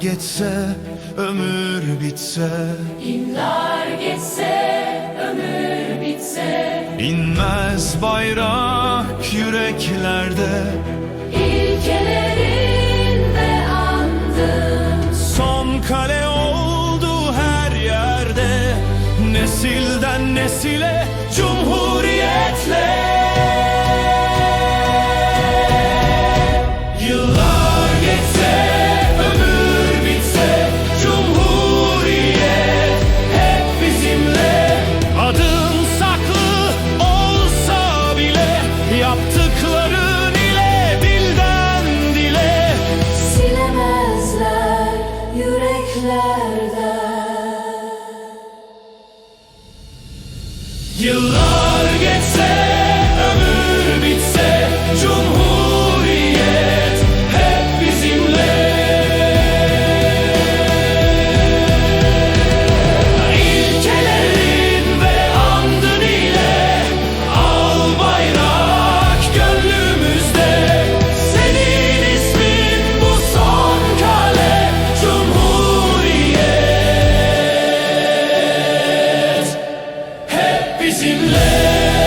geçse, ömür bitse. İnler geçse, ömür bitse. İnmez bayrak yüreklerde. İlkelerinde andım. Son kale oldu her yerde. Nesilden nesile Cumhuriyetle. Yaptıkların ile dilden dile. Silemezler yüreklerden. Yıllar geçse bizimle.